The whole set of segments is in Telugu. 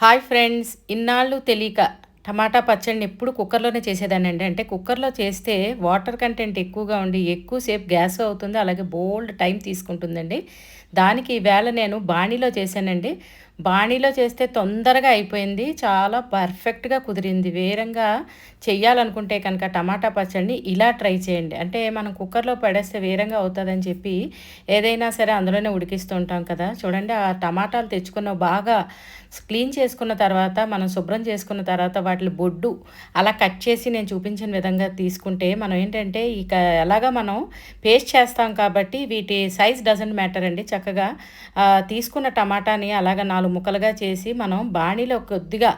హాయ్ ఫ్రెండ్స్ ఇన్నాళ్ళు తెలియక టమాటా పచ్చడిని ఎప్పుడు కుక్కర్లోనే చేసేదానండి అంటే కుక్కర్లో చేస్తే వాటర్ కంటెంట్ ఎక్కువగా ఉండి ఎక్కువసేపు గ్యాస్ అవుతుంది అలాగే బోల్డ్ టైం తీసుకుంటుందండి. దానికి ఈవేళ నేను బాణీలో చేశానండి. బాణీలో చేస్తే తొందరగా అయిపోయింది. చాలా పర్ఫెక్ట్గా కుదిరింది. వేరంగా చెయ్యాలనుకుంటే కనుక టమాటా పచ్చడిని ఇలా ట్రై చేయండి. అంటే మనం కుక్కర్లో పడేస్తే వేరంగా అవుతుందని చెప్పి ఏదైనా సరే అందులోనే ఉడికిస్తుంటాం కదా. చూడండి ఆ టమాటాలు తెచ్చుకున్న బాగా క్లీన్ చేసుకున్న తర్వాత మనం శుభ్రం చేసుకున్న తర్వాత వాటి బొడ్డు అలా కట్ చేసి నేను చూపించిన విధంగా తీసుకుంటే మనం ఏంటంటే ఇక ఎలాగా మనం పేస్ట్ చేస్తాం కాబట్టి వీటి సైజ్ డజంట్ మ్యాటర్ అండి. చక్కగా తీసుకున్న టమాటాని అలాగ నాలుగు ముక్కలుగా చేసి మనం బాణీలో కొద్దిగా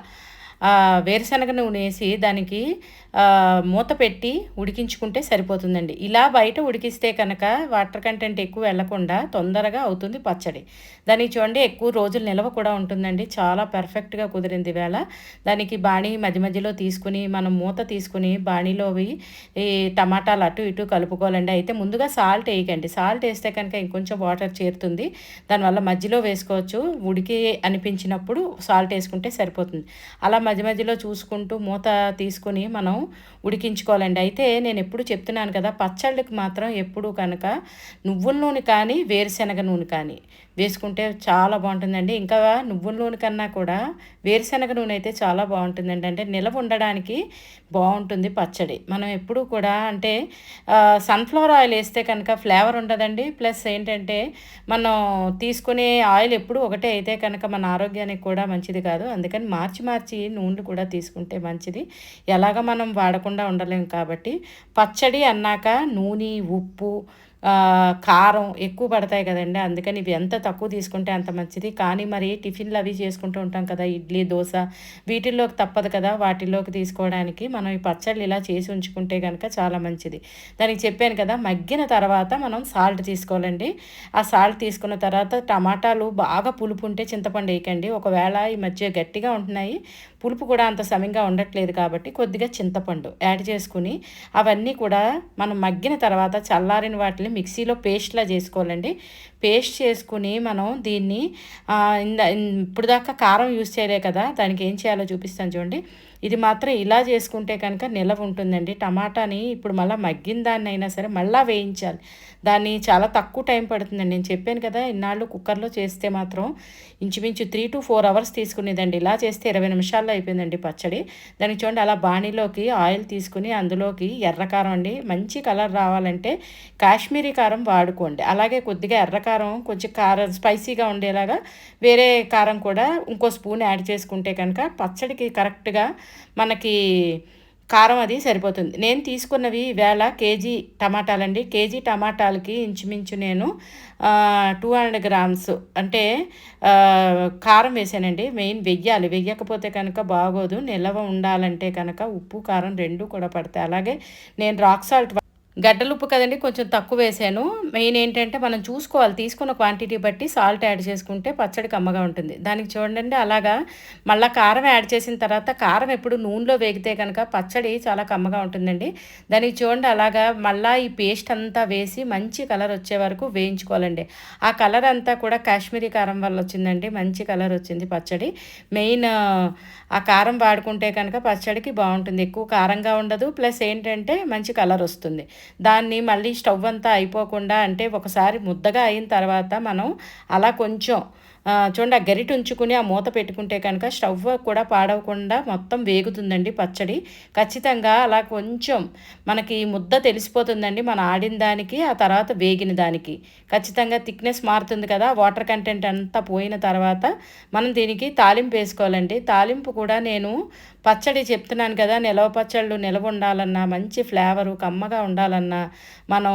వేరుశనగ నూనె వేసి దానికి మూత పెట్టి ఉడికించుకుంటే సరిపోతుందండి. ఇలా బయట ఉడికిస్తే కనుక వాటర్ కంటెంట్ ఎక్కువ వెళ్ళకుండా తొందరగా అవుతుంది పచ్చడి. దానికి చూడండి ఎక్కువ రోజులు నిల్వ కూడా ఉంటుందండి. చాలా పర్ఫెక్ట్గా కుదిరింది వేళ దానికి బాణీ మధ్య మధ్యలో తీసుకుని మనం మూత తీసుకుని బాణీలోవి ఈ టమాటాలు అటు ఇటు కలుపుకోవాలండి. అయితే ముందుగా సాల్ట్ వేయకండి. సాల్ట్ వేస్తే కనుక ఇంకొంచెం వాటర్ చేరుతుంది. దానివల్ల మధ్యలో వేసుకోవచ్చు. ఉడికి అనిపించినప్పుడు సాల్ట్ వేసుకుంటే సరిపోతుంది. అలా మధ్య మధ్యలో చూసుకుంటూ మూత తీసుకుని మనం ఉడికించుకోవాలండి. అయితే నేను ఎప్పుడు చెప్తున్నాను కదా పచ్చళ్ళకి మాత్రం ఎప్పుడు కనుక నువ్వుల నూనె కానీ వేరుశనగ నూనె కానీ వేసుకుంటే చాలా బాగుంటుందండి. ఇంకా నువ్వుల నూనె కన్నా కూడా వేరుశనగ నూనె అయితే చాలా బాగుంటుందండి. అంటే నిలవ ఉండడానికి బాగుంటుంది పచ్చడి. మనం ఎప్పుడు కూడా అంటే సన్ఫ్లవర్ ఆయిల్ వేస్తే కనుక ఫ్లేవర్ ఉండదండి. ప్లస్ ఏంటంటే మనం తీసుకునే ఆయిల్ ఎప్పుడు ఒకటే అయితే కనుక మన ఆరోగ్యానికి కూడా మంచిది కాదు. అందుకని మార్చి మార్చి నూనెలు కూడా తీసుకుంటే మంచిది. ఎలాగ మనం వాడకుండా ఉండలేం కాబట్టి పచ్చడి అన్నాక నూనె ఉప్పు కారం ఎక్కువ పడతాయి కదండి. అందుకని ఇవి ఎంత తక్కువ తీసుకుంటే అంత మంచిది. కానీ మరి టిఫిన్లు అవి చేసుకుంటూ ఉంటాం కదా ఇడ్లీ దోశ వీటిల్లోకి తప్పదు కదా. వాటిల్లోకి తీసుకోవడానికి మనం ఈ పచ్చళ్ళు ఇలా చేసి ఉంచుకుంటే కనుక చాలా మంచిది. దానికి చెప్పాను కదా మగ్గిన తర్వాత మనం సాల్ట్ తీసుకోవాలండి. ఆ సాల్ట్ తీసుకున్న తర్వాత టమాటాలు బాగా పులుపు ఉంటే చింతపండు వేయకండి. ఒకవేళ ఈ మధ్య గట్టిగా ఉంటున్నాయి పులుపు కూడా అంత సమంగా ఉండట్లేదు కాబట్టి కొద్దిగా చింతపండు యాడ్ చేసుకుని అవన్నీ కూడా మనం మగ్గిన తర్వాత చల్లారిన వాటిని మిక్సీలో పేస్ట్లా చేసుకోవాలండి. పేస్ట్ చేసుకుని మనం దీన్ని ఇప్పుడు దాకా కారం యూస్ చేయలే కదా దానికి ఏం చేయాలో చూపిస్తాను చూడండి. ఇది మాత్రం ఇలా చేసుకుంటే కనుక నిలవ ఉంటుందండి. టమాటాని ఇప్పుడు మళ్ళీ మగ్గిన దాన్ని అయినా సరే మళ్ళీ వేయించాలి. దాన్ని చాలా తక్కువ టైం పడుతుందండి. నేను చెప్పాను కదా ఇన్నాళ్ళు కుక్కర్లో చేస్తే మాత్రం ఇంచుమించు త్రీ టు ఫోర్ అవర్స్ తీసుకునేదండి. ఇలా చేస్తే ఇరవై నిమిషాల్లో అయిపోయిందండి పచ్చడి. దానికి చూడండి అలా బాణీలోకి ఆయిల్ తీసుకుని అందులోకి ఎర్రకారం అండి. మంచి కలర్ రావాలంటే కాశ్మీరీ కారం వాడుకోండి. అలాగే కొద్దిగా ఎర్రకారం కొంచెం కారం స్పైసీగా ఉండేలాగా వేరే కారం కూడా ఇంకో స్పూన్ యాడ్ చేసుకుంటే కనుక పచ్చడికి కరెక్ట్గా మనకి కారం అది సరిపోతుంది. నేను తీసుకున్నవి వేళ కేజీ టమాటాలండి. కేజీ టమాటాలకి ఇంచుమించు నేను టూ హండ్రెడ్ గ్రామ్స్ అంటే కారం వేసానండి. మెయిన్ వెయ్యాలి. వెయ్యకపోతే కనుక బాగోదు. నిల్వ ఉండాలంటే కనుక ఉప్పు కారం రెండు కూడా పడతాయి. అలాగే నేను రాక్ సాల్ట్ గడ్డలు ఉప్పు కదండి కొంచెం తక్కువ వేసాను. మెయిన్ ఏంటంటే మనం చూసుకోవాలి తీసుకున్న క్వాంటిటీ బట్టి సాల్ట్ యాడ్ చేసుకుంటే పచ్చడి కమ్మగా ఉంటుంది. దానికి చూడండి అలాగా మళ్ళీ కారం యాడ్ చేసిన తర్వాత కారం ఎప్పుడు నూనెలో వేగితే కనుక పచ్చడి చాలా కమ్మగా ఉంటుందండి. దానికి చూడండి అలాగా మళ్ళీ ఈ పేస్ట్ అంతా వేసి మంచి కలర్ వచ్చే వరకు వేయించుకోవాలండి. ఆ కలర్ అంతా కూడా కాశ్మీరీ కారం వల్ల వచ్చిందండి మంచి కలర్ వచ్చింది పచ్చడి. మెయిన్ ఆ కారం వాడుకుంటే కనుక పచ్చడికి బాగుంటుంది. ఎక్కువ కారంగా ఉండదు ప్లస్ ఏంటంటే మంచి కలర్ వస్తుంది. దాన్ని మళ్ళీ స్టవ్ అంతా అయిపోకుండా అంటే ఒకసారి ముద్దగా అయిన తర్వాత మనం అలా కొంచెం చూడండి ఆ గరిట ఉంచుకుని ఆ మూత పెట్టుకుంటే కనుక స్టవ్ కూడా పాడవకుండా మొత్తం వేగుతుందండి పచ్చడి. ఖచ్చితంగా అలా కొంచెం మనకి ముద్ద తెలిసిపోతుందండి మనం ఆడిన దానికి ఆ తర్వాత వేగిన దానికి. ఖచ్చితంగా థిక్నెస్ మారుతుంది కదా వాటర్ కంటెంట్ అంతా పోయిన తర్వాత మనం దీనికి తాలింపు వేసుకోవాలండి. తాలింపు కూడా నేను పచ్చడి చెప్తున్నాను కదా నిలవ పచ్చళ్ళు నిలవ ఉండాలన్నా మంచి ఫ్లేవరు కమ్మగా ఉండాలన్నా మనం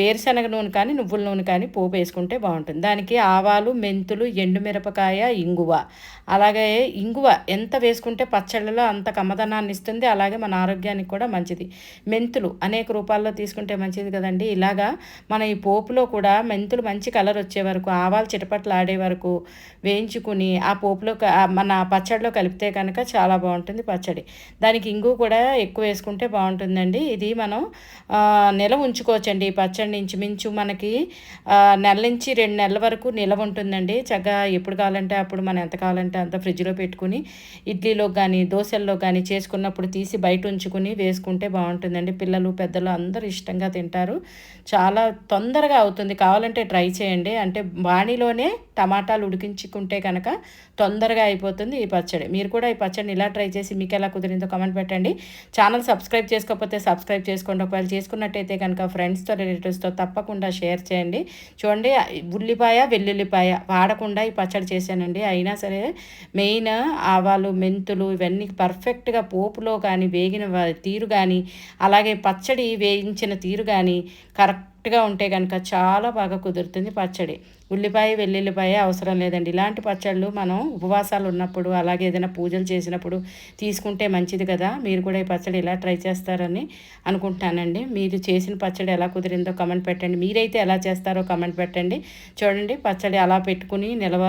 వేరుశనగ నూనె కానీ నువ్వుల నూనె కానీ పోపు వేసుకుంటే బాగుంటుంది. దానికి ఆవాలు మెంతులు ఎండుమిరపకాయ ఇంగువ. అలాగే ఇంగువ ఎంత వేసుకుంటే పచ్చళ్ళలో అంత కమ్మదనాన్ని ఇస్తుంది అలాగే మన ఆరోగ్యానికి కూడా మంచిది. మెంతులు అనేక రూపాల్లో తీసుకుంటే మంచిది కదండి. ఇలాగా మన ఈ పోపులో కూడా మెంతులు మంచి కలర్ వచ్చే వరకు ఆవాలు చిటపట్లు ఆడే వరకు వేయించుకుని ఆ పోపులో మన పచ్చడిలో కలిపితే కనుక చాలా బాగుంటుంది పచ్చడి. దానికి ఇంగు కూడా ఎక్కువ వేసుకుంటే బాగుంటుందండి. ఇది మనం ఆ, నిలవ ఉంచుకోవచ్చండి. ఈ పచ్చడి ఇంచుమించు మనకి నెల నుంచి రెండు నెలల వరకు నిలవ ఉంటుందండి. చక్కగా ఎప్పుడు కావాలంటే అప్పుడు మనం ఎంత కావాలంటే అంత ఫ్రిడ్జ్లో పెట్టుకుని ఇడ్లీలో కానీ దోశల్లో కానీ చేసుకున్నప్పుడు తీసి బయట ఉంచుకుని వేసుకుంటే బాగుంటుందండి. పిల్లలు పెద్దలు అందరూ ఇష్టంగా తింటారు. చాలా తొందరగా అవుతుంది. కావాలంటే ట్రై చేయండి. అంటే బాణీలోనే టమాటాలు ఉడికించుకుంటే కనుక తొందరగా అయిపోతుంది ఈ పచ్చడి. మీరు కూడా ఈ పచ్చడిని ఇలా ట్రై చేసి మీకు ఎలా కుదిరిందో కమెంట్ పెట్టండి. ఛానల్ సబ్స్క్రైబ్ చేసుకోకపోతే సబ్స్క్రైబ్ చేసుకోండి. ఒకవేళ చేసుకున్నట్టయితే కనుక ఫ్రెండ్స్తో రిలేటివ్స్తో తప్పకుండా షేర్ చేయండి. చూడండి ఉల్లిపాయ వెల్లుల్లిపాయ వాడకుండా ఈ పచ్చడి చేశానండి. అయినా సరే మెయిన్ ఆవాలు మెంతులు ఇవన్నీ పర్ఫెక్ట్గా పోపులో కానీ వేగిన తీరు కానీ అలాగే పచ్చడి వేయించిన తీరు కానీ కరెక్ట్ కరెక్ట్గా ఉంటే కనుక చాలా బాగా కుదురుతుంది పచ్చడి. ఉల్లిపాయ వెల్లుల్లిపాయ అవసరం లేదండి. ఇలాంటి పచ్చళ్ళు మనం ఉపవాసాలు ఉన్నప్పుడు అలాగే ఏదైనా పూజలు చేసినప్పుడు తీసుకుంటే మంచిది కదా. మీరు కూడా ఈ పచ్చడి ఇలా ట్రై చేస్తారని అనుకుంటున్నానండి. మీరు చేసిన పచ్చడి ఎలా కుదిరిందో కమెంట్ పెట్టండి. మీరైతే ఎలా చేస్తారో కమెంట్ పెట్టండి. చూడండి పచ్చడి అలా పెట్టుకుని నిలవ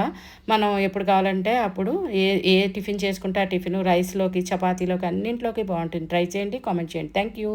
మనం ఎప్పుడు కావాలంటే అప్పుడు ఏ ఏ టిఫిన్ చేసుకుంటే ఆ టిఫిన్ రైస్లోకి చపాతీలోకి అన్నింటిలోకి బాగుంటుంది. ట్రై చేయండి కామెంట్ చేయండి. Thank you